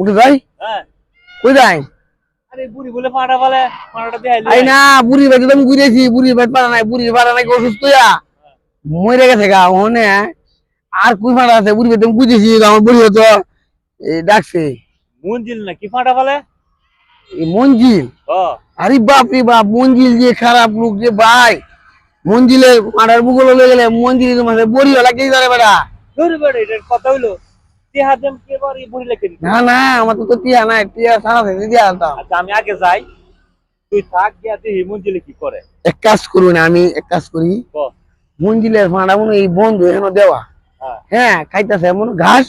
উঠে যাই? হ্যাঁ। কই যাই? আরে বুড়ি বলে পাটা বলে পাটাটা দেখাইলো আই না বুড়ি বাড়ি তো ঘুরেছি বুড়ির বাড়ি পারা নাই বুড়ির পারা নাই অসুস্থ মরে গেছে গা ওনে আর কুই ফাড়া আছে? বুড়ি বাড়ি তো বুঝেছি আমার বুড়ি হতো ডাকছে। মঞ্জিল না কি পাটা বলে মঞ্জিল? আরে বাপ রে বাপ মঞ্জিল যে খারাপ লোক যে ভাই। মঞ্জিলে মারার বুকল হয়ে গেলে মঞ্জিলে তোমার বড়ি এটার কথা হইল। তেহা দেম কে বার এই বুড়ি লেখে দিতে না না আমার তো তো নাই টিয়া সারা থেকে দিয়া আনতাম। আচ্ছা আমি আগে যাই। তুই থাক গিয়া দেখি মঞ্জিলে কি করে। এক কাজ করুন আমি এক কাজ করি। মঞ্জিলের ভাড়া মনে এই বন্ধু এখানে দেওয়া। হ্যাঁ। হ্যাঁ খাইতেছে এমন ঘাস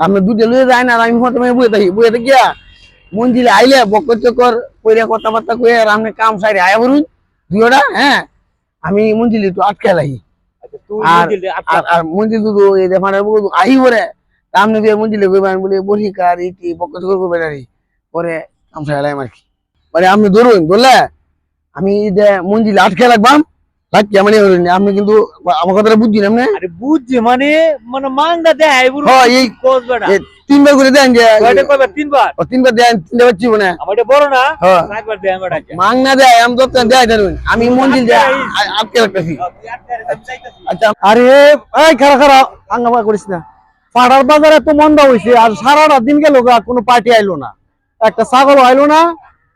আমি দুটো লুয়ে যাই না আমি হতে বয়ে থাকি বয়ে গিয়া মঞ্জিলে আইলে বকর চকর কইরা কথাবার্তা কইয়া আর আমি কাম সাইডে আয়া বলুন। দুইটা হ্যাঁ আমি মঞ্জিলে একটু আটকে লাগি আচ্ছা আর মঞ্জিলে আচ্ছা আর মঞ্জিল এই মানে বুদু আই পরে সামনে দিয়ে মঞ্জিলে কইবা আমি বলি বসি কার ইটি বকর চকর করবে না রে। পরে কাম সাইডে আর কি। মানে আপনি ধরুন ধরলে আমি মঞ্জিলে আটকে রাখবাম রাখি মানে আপনি কিন্তু আমার কথাটা বুঝছি না আপনি? আরে বুঝছি মানে মানে মাংটা দেয় হ্যাঁ, এই- তিনবার করে দেন যে তিনবার? ও তিনবার দেন তিনটা বাচ্চি মানে আমার এটা বড় না? হ্যাঁ। দেয় আমার মাং না দেয় আমি তো দেয় ধরুন। আমি মঞ্জিল দেয় আটকে রাখতেছি। আচ্ছা আরে এই খারা খারা হাঙ্গামা করিস না। পাড়ার বাজারে তো মন্দা হয়েছে আর সারাটা দিন গেল কোনো পার্টি আইলো না। একটা ছাগল আইলো না,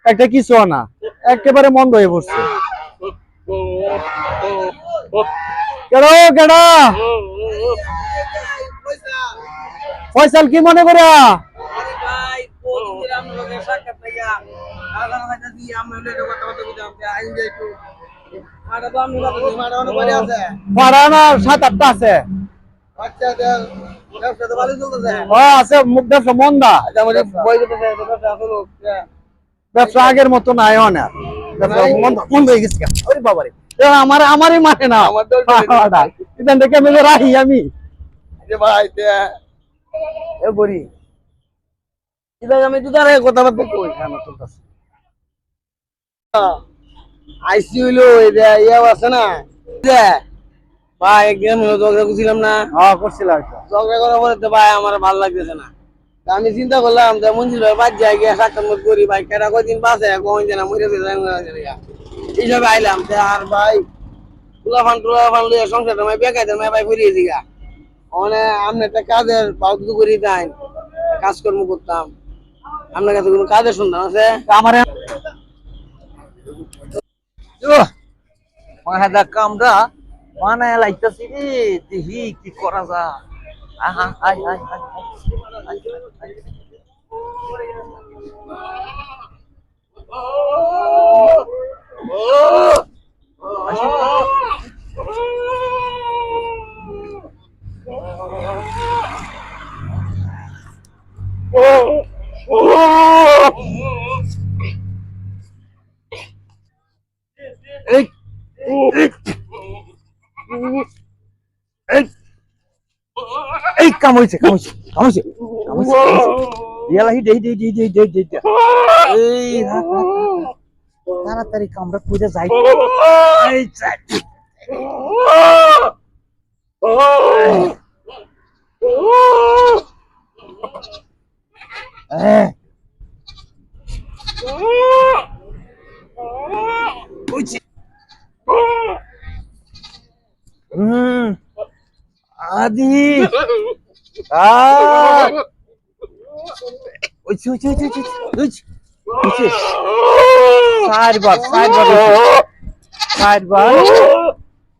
একটা কিছু না। একেবারে মন্দ হয়ে পড়ছে। ফয়সাল, কি মনে করে? পাড়া না, সাত আটটা আছে। আছে মুখ ব্যবসা মন্দা ব্যবসা আগের মতো নাই ব্যবসা মন্দ হয়ে গেছে ওরে বাবারে। আমার আমারই মানে না। ইদান থেকে আমি রাহি আমি। ভাই এ আমি দুদারে কথাবার্তা কই? খানা তোর কাছে। আইসি হইল ইয়া আছে না? ভাই একদিন ঝগড়া করছিলাম না। হ্যাঁ করছিলাম ঝগড়া করার পরে তো ভাই আমার ভালো লাগতেছে না। আমি চিন্তা করলাম যে মঞ্জিল ভাই বাদ যাই গিয়ে সাক্ষাৎ মত করি ভাই কেটা বাসে কখন জানা মরে এইসবে আইলাম যে আর ভাই তুলা ফান টুলা সংসারটা মাই বেকাই দেন ভাই ঘুরিয়ে দিগা মানে আপনি একটা কাজের পাউদু করি দেন কাজকর্ম করতাম। আপনার কাছে কোনো কাজের সন্ধান আছে? আমার বানায় লাইতাছি রে দেখি কি করা যা আহা আই আই আই আই, আই, আই। এই এই কাম হয়েছে কাম হয়েছে কাম হয়েছে কাম হয়েছে ইয়ালা হিটে হিটে হিটে হিটে হিটে হিটে হিটে এই রাখ, রাখ, রাখ, রাখ। তাড়াতাড়ি কামড়া পুজো যাই এই যাই। Eh. হয়েছে। হুম আদি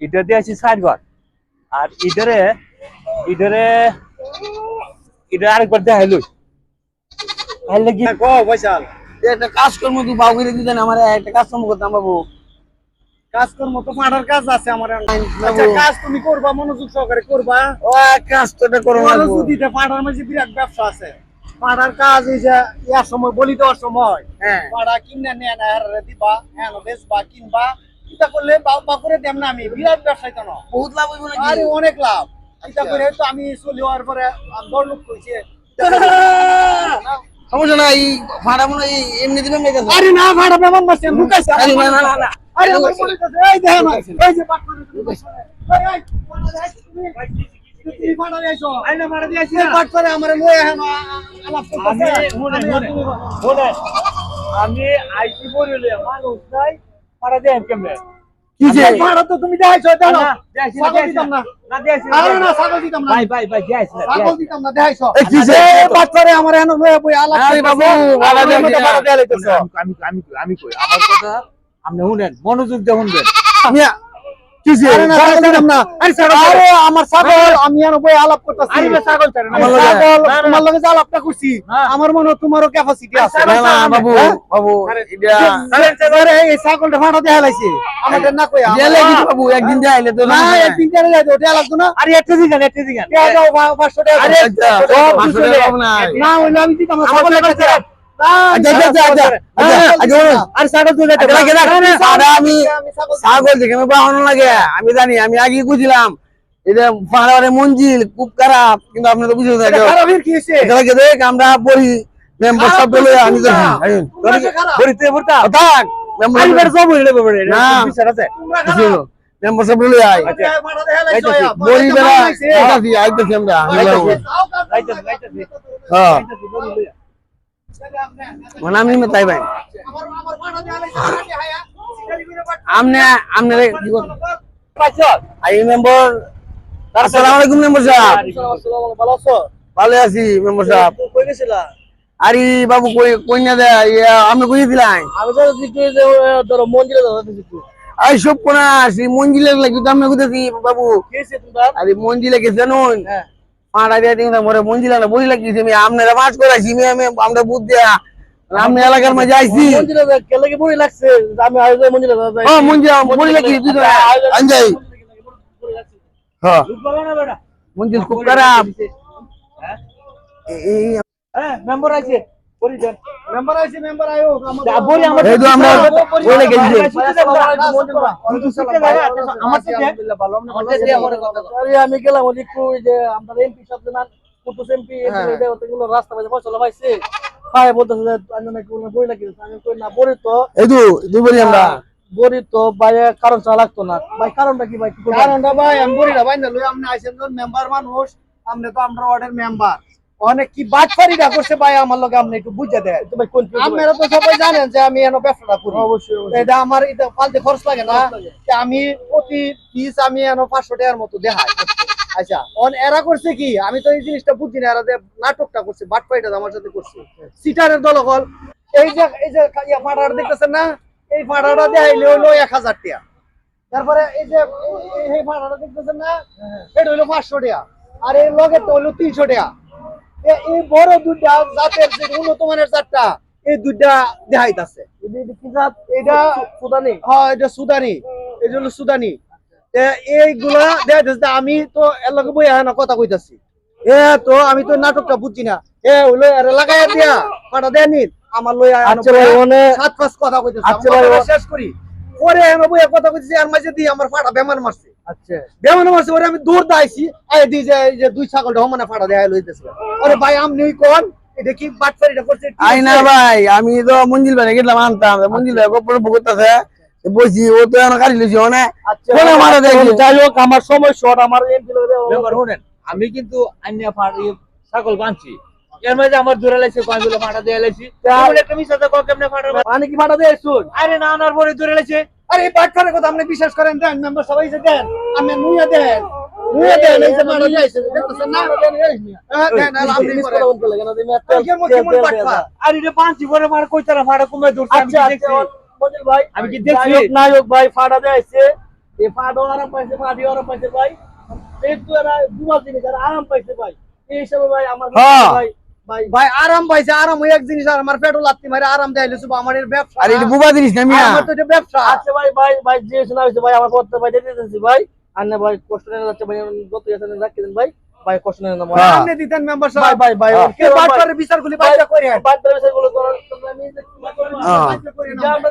এটা দিয়ে আছি আর এটা আরেকবার কি কো বৈশাল। এই একটা কাজকর্ম তুই বাবু দিতেন আমার? একটা কাজকর্ম করতাম বাবু। কাজকর্ম তো পাড়ার কাজ আছে আমার আচ্ছা কাজ তুমি করবা মনোযোগ সহকারে করবা? ও কাজ তো এটা করো না তোমারও বাবু। যদি এটা পাড়ার মাঝে বিরাট ব্যবসা আছে। পাড়ার কাজ এই যে ইয়ার সময় বলি দেওয়ার সময়। হ্যাঁ। পাড়া কিনে নিয়ে না হারে দিবা হ্যাঁ বেচবা কিনবা। এটা করলে বাবা করে দেম না আমি বিরাট ব্যবসায়ী তো না। বহুত লাভ হইব নাকি? আরে অনেক লাভ। এটা করে তো আমি চলে হওয়ার পরে বড় লোক কইছে সমস্যা নাই ভাড়া মনে এমনি দিবে আরে না ভাড়া বেমান মাসে লুকাইছে আরে না না না। আরে আমার মনে হইতাছে, এই দেখেন না, এই যে বাট করে। এই, এই, তুমি? এই বাট করে আমারে লয়ে আলাপ আমি আর শুনেন। তুমি শোনেন, আমি আইসি বলিলে মানুষ নাই পাড়া দেন কেমনে কি যে এই তো তুমি দেখাইছো, দাও না। না, দেখাইছি না, ছাগল দেখাইছি দিতাম না। না দেখাইছি আরে না, দেখাইছি দিতাম না। ভাই ভাই ভাই দেখাইছি না, দিতাম না, দেখাইছো। কি যে? বাট করে আমারে এনে লয়ে বই আলাপ আরে বাবু, আমার দেন আমি আমি আমি কই আমার কথা আপনি শুনেন মনোযোগ দিয়ে শুনবেন। আমার আমি মনে তোমারও ক্যাপাসিটি আছে। ছাগলটা ভাড়া দেয়া লাইছে আমাদের না বাবু একদিন যাইলে তো না একদিন যাইতো ওটা লাগতো না। আরে একটা দিগান একটা দেয়া টাকা। দেয়া। না। হইলে আমি দিতাম ছাগল টাকা লাগছে। ছাড়েন। না, আচ্ছা, আচ্ছা, আচ্ছা, আচ্ছা, আচ্ছা, আচ্ছা, বলুন। আরে ছাগল তুই আচ্ছা, রাখে, রাখে, আমি রাখে। আরে আমি আমি ছাগল- ছাগল দেখে আমি বাহন লাগে আমি জানি আমি আগে বুঝলাম এটা পাহাড়ে মঞ্জিল খুব খারাপ কিন্তু আপনি তো বুঝতে এটা থাকেন খারাপের কি হইছে? এটা লাগে দেখ আমরা পড়ি মেম্বার সব বলে আমি তো তোমরা যে খারাপ। বলিতে বলতা থাক মেম্বার আমি বের সব হইলে বাবা না। বিচার আছে তোমরা খারাপ। মেম্বার সব বলে আয় তোমরা ভাড়া দেয়া লাইছো, আচ্ছা, আয়া। বড়ি বেলা ভাড়া লাইছে। আইতাছি আইতাছি আমরা আইতাছি। রাইতাছি, রাইতাছি। হ্যাঁ রাইতাছি, বলি লইয়া। মানে আমি তাই ভাই আমনে আমনে কি আই মেম্বার আসসালামু আলাইকুম মেম্বার সাহেব ভালো আছো? ভালো আছি মেম্বার সাহেব কই গেছিলা? আরে বাবু কই কই না দে আপনি কই আমি তো যে ধরো মন্দিরে যাব দিকে আই সব কোনা মঞ্জিলের লাগি তো আমি কইতেছি বাবু কেছে তোমার আরে মঞ্জিলে গেছে নুন হ্যাঁ। পাড়া দিয়ে দিন মরে মঞ্জিল না বই কি তুমি আপনারা মাছ করাইছি আমি আমি আমরা বুঝ দেয়া আপনি এলাকার মাঝে আইছি। মন্দিরে কেলে কি বড়ি লাগছে? আমি আজ মঞ্জিল যাই। ও মঞ্জিল বুড়ি লাগি তুই তো আনজাই হ্যাঁ? মঞ্জিল খুব খারাপ। হ্যাঁ? হ্যাঁ, মেম্বার আছে বলি দেন মেম্বার আইছে মেম্বার আয়ো তা বলি আমার এই তো আমরা বই আমি গেলাম একটু যে আমরা এমপি না কুতুস এমপি ওগুলো রাস্তা ফসল পাইছে খায় বলতেছে আমি নাকি বই লাগিয়েছে আমি কই না বড়ি তো। এই তো দুই বলি আমরা। বড়ি তো ভাই কারণ চা লাগতো না। ভাই কারণটা কি ভাই কারণটা ভাই আমি বড়িটা ভাই না লই আপনি আইছেন মেম্বার মানুষ আপনি তো আমরা ওয়ার্ডের মেম্বার অনেক কি বাটফারিটা করছে ভাই আমার লগে আপনি একটু বুঝে দেয় আপনারা তো সবাই জানেন যে আমি এনে ব্যবসাটা করি। এটা আমার এটা ফালতে খরচ লাগে না। আমি প্রতি পিস আমি এনে পাঁচশো টাকার মতো দেখাই। আচ্ছা অন এরা করছে কি? আমি তো এই জিনিসটা বুঝি না এরা যে নাটকটা করছে বাটফারিটা আমার সাথে করছে। সিটারের দলগল এই যে এই যে ফাটাটা দেখতেছেন না? এই ফাটাটা দেখাইলে হইল এক হাজার টাকা। তারপরে এই যে এই- এই- এই দেখতেছেন না? এটা হইল পাঁচশো টাকা। আর এই লগেরটা হইল তিনশো টাকা। এই বড় দুইটা জাতের যে উন্নত মানের জাতটা এই দুইটা দেখাইতাছে। এটা সুদানি? হ্যাঁ এটা সুদানি। এই হলো সুদানি। এইগুলা দেখাইতেছে আমি তো বই না কথা কইতাছি। এ তো আমি তো নাটকটা বুঝছি না। এ হইল এর লাগাই দিয়া পাটা দেয় নি আমার লই আচ্ছা ভাই, সাত পাঁচ কথা কইতেছে। আচ্ছা ভাই, শেষ করি। পরে আমি বই কথা কইতেছি আর মাঝে দিয়ে আমার ফাটা বেমান মারছে। আচ্ছা। বেমান ওরে আমি দৌড় দাইছি। আই দি যে এই যে দুই ছাগলটা হমানে ফাটা দেয়া লইতেছে আরে ভাই আপনি কোন এটা কি বাটফারিটা করছে? ঠিক আই না ভাই আমি তো মঞ্জিল ভাই গেলাম আনতাম। মঞ্জিল ভাই গোপনে ভুগতাছে। বসি ও তো এখন কাটি লিছি ওনে আচ্ছা। মারা দেখি যাই হোক আমার সময় শর্ট আমার এমপি মেম্বার শুনেন আমি কিন্তু ফাড় ইয়ে ছাগল বানছি এর মাঝে আমার দূরে লাইছে ফাটা দিয়ে লাইছি একটা মিশাতে কেমনে মানে কি ফাটা দেয় শুন আরে না আনার পরে দূরে লাইছে আরে এই বাটফারের কথা আপনি বিশ্বাস করেন দেন মেম্বার সবাই যে দেন। আমি নুইয়া দেন। নুইয়া দেন এই যে ফাটা দিয়েছে দেখতেছেন না দেন আর আপনি করেন। আর রে পাঁচি পরে মার কমে দূর আচ্ছা কি দেখছি? মজিল ভাই আমি কি দেখছি? নায়ক নায়ক ভাই ফাটা দেয়ছে এই ফাটা আরাম পাইছে মাটি আরাম পাইছে ভাই। এই তো এরা দুমাস জিনিস আরাম পাইছে ভাই। এই হিসাবে ভাই আমার হ্যাঁ। ভাই ভাই। আরাম পাইছে আরাম ওই এক জিনিস আর আমার পেটও লাগতে মারে আরাম দেখাইলে শুভ আমার এর ব্যবসা। আরে এটা বুবা জিনিস না মিয়া? আমার তো এটা ব্যবসা। আচ্ছা ভাই ভাই ভাই যে শোনা হইছে ভাই আমার করতে ভাই দিতে দিছি ভাই। আর না ভাই কষ্ট না যাচ্ছে ভাই যত আছে না দেন ভাই। ভাই কষ্ট না না আপনি দিতেন মেম্বার ভাই ভাই ভাই হ্যাঁ। কে বাদ বিচার গুলি বাইরে করেন বাদ বিচারগুলো করেন আমি যা হ্যাঁ। আমরা